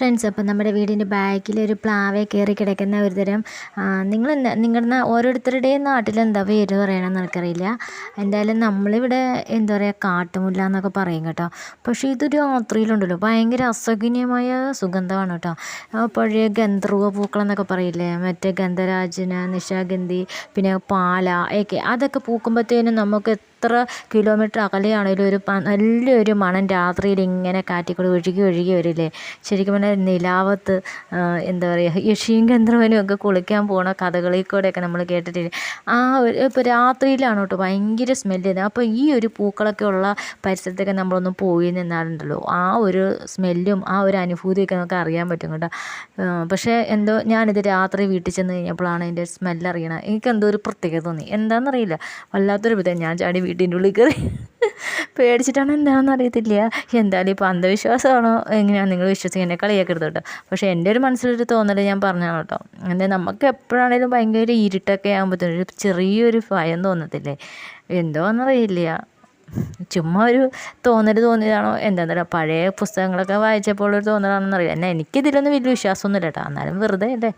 Friends അപ്പം നമ്മുടെ വീടിന്റെ ബാക്കിൽ ഒരു പ്ലാവേ കയറി കിടക്കുന്ന ഒരു തരം നിങ്ങൾ നിങ്ങളുടെ ഓരോരുത്തരുടെയും നാട്ടിൽ എന്താ പേര് പറയണമെന്ന് എനിക്കറിയില്ല. എന്തായാലും നമ്മളിവിടെ എന്താ പറയുക കാട്ടുമുല്ല എന്നൊക്കെ പറയും കേട്ടോ. പക്ഷേ ഇത് രാത്രിയിലുണ്ടല്ലോ ഭയങ്കര അസഹനീയമായ സുഗന്ധമാണ് കേട്ടോ. പഴയ ഗന്ധർവ പൂക്കൾ എന്നൊക്കെ പറയില്ലേ മറ്റേ ഗന്ധരാജന നിശാഗന്ധി പിന്നെ പാല ഒക്കെ അതൊക്കെ പൂക്കുമ്പോഴത്തേനും നമുക്ക് എത്ര കിലോമീറ്റർ അകലെയാണെങ്കിലും ഒരു നല്ലൊരു മണം രാത്രിയിൽ ഇങ്ങനെ കാറ്റിക്കൂടെ ഒഴുകി ഒഴുകി വരില്ലേ? ശരിക്കും പറഞ്ഞാൽ നിലാവത്ത് എന്താ പറയുക യക്ഷിയും ഗന്ധർവനും ഒക്കെ കുളിക്കാൻ പോണ കഥകളിൽ കൂടെയൊക്കെ നമ്മൾ കേട്ടിട്ടില്ലേ ആ ഒരു ഇപ്പോൾ രാത്രിയിലാണ് കേട്ടോ ഭയങ്കര സ്മെല്ല് ചെയ്യുന്നത്. അപ്പോൾ ഈ ഒരു പൂക്കളൊക്കെ ഉള്ള പരിസരത്തൊക്കെ നമ്മളൊന്ന് പോയി നിന്നാലുണ്ടല്ലോ ആ ഒരു സ്മെല്ലും ആ ഒരു അനുഭൂതിയൊക്കെ നമുക്ക് അറിയാൻ പറ്റും കേട്ടോ. പക്ഷേ എന്തോ ഞാനിത് രാത്രി വീട്ടിൽ ചെന്ന് കഴിഞ്ഞപ്പോഴാണ് അതിന്റെ സ്മെല്ല് അറിയണത് എനിക്കെന്തോ ഒരു പ്രത്യേകത തോന്നി. എന്താണെന്നറിയില്ല വല്ലാത്തൊരു വിധം ഞാൻ ചാടി വീട്ടിന്റെ ഉള്ളിൽ കയറി പേടിച്ചിട്ടാണ് എന്താണെന്ന് അറിയത്തില്ല. എന്തായാലും ഇപ്പോൾ അന്ധവിശ്വാസമാണോ എങ്ങനെയാണ് നിങ്ങൾ വിശ്വസിക്കുക എന്നെ കളിയാക്കരുത് കേട്ടോ. പക്ഷേ എന്റെ ഒരു മനസ്സിലൊരു തോന്നൽ ഞാൻ പറഞ്ഞാണ് കേട്ടോ. എന്താ നമുക്ക് എപ്പോഴാണേലും ഭയങ്കര ഇരുട്ടൊക്കെ ആകുമ്പോഴത്തേനും ഒരു ചെറിയൊരു ഭയം തോന്നത്തില്ലേ? എന്തോന്നറിയില്ല. ചുമ്മാ ഒരു തോന്നൽ തോന്നിയതാണോ? എന്താണെന്നറിയാം പഴയ പുസ്തകങ്ങളൊക്കെ വായിച്ചപ്പോൾ ഒരു തോന്നലാണെന്നറിയാം. എന്നാൽ എനിക്കിതിലൊന്നും വലിയ വിശ്വാസമൊന്നുമില്ല കേട്ടോ. എന്നാലും വെറുതെ അല്ലേ?